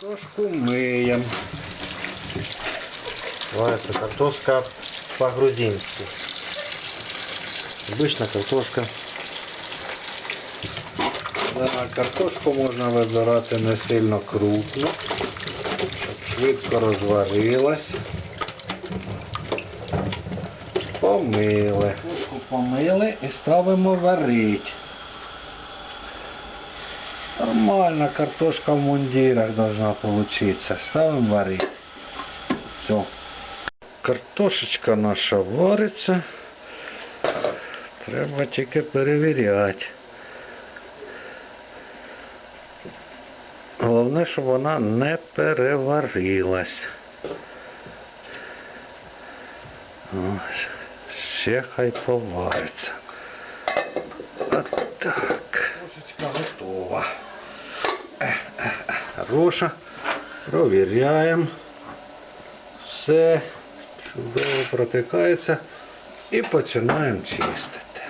Картошку миємо. Называется картошка по-грузински. Обычно картошка. Да, картошку можна вибирати не сильно крупно, щоб швидко розварилась. Помили. Картошку помили і ставимо варити. Нормальна картошка в мундирах должна получиться. Ставимо варити. Все. Картошечка наша вариться. Треба тільки перевіряти. Головне, щоб вона не переварилась. Ось. Ще хай повариться. От. Кошечка готова. Е, е, е. Хороша. Провіряємо. Все чудово протикається. І починаємо чистити.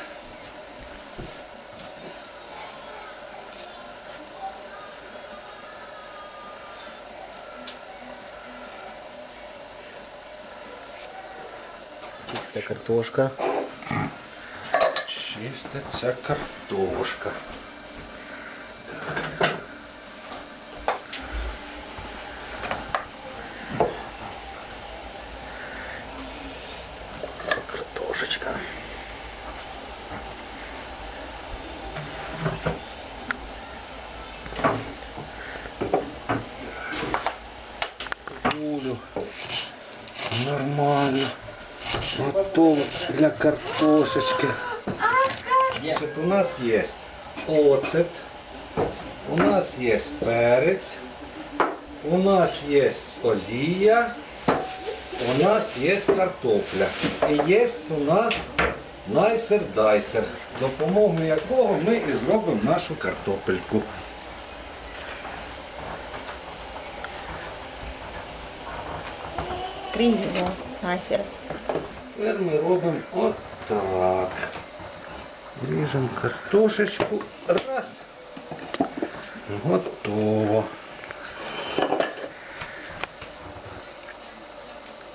Чистая картошка. Чиститься картошка. Картошечка. Пулю. Нормально. Готово для картошечки. Значит, у нас есть оцет, у нас есть перец, у нас есть олія, у нас есть картопля. І є у нас найсер-дайсер, допомогою якого ми і зробимо нашу картопельку. Крінжово. Нахер. Тепер ми робимо отак. Ріжемо картошечку. Раз. Готово.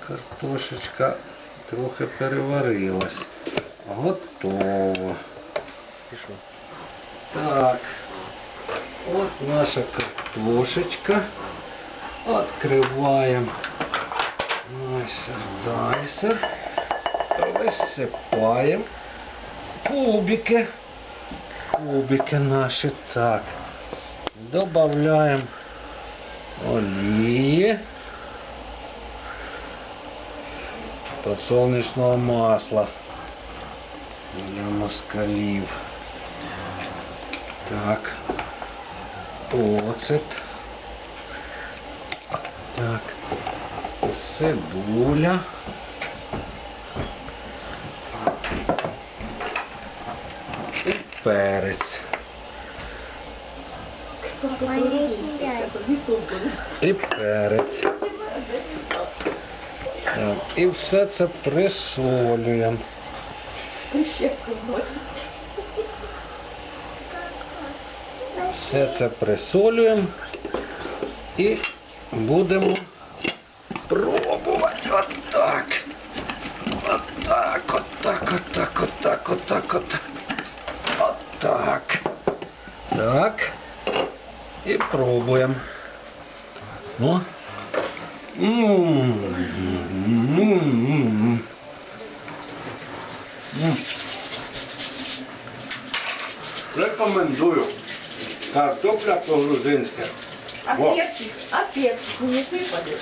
Картошечка трохи переварилась. Готово. Так. От наша картошечка. Открываем наш дайсер. Висипаємо кубики. Кубики наші. Так. Добавляємо олії. Подсолнечного масла для москалів. Так. Оцет. Так. Цибуля. І перець. І перець. І все це присолюємо. Все це присолюємо і будемо пробувати отак. Отак, отак, отак, отак, отак, отак. Отак. Так. І пробуємо. Ну. Рекомендую. Картопля по-грузинськи. А перчик? А перчик не сыпали?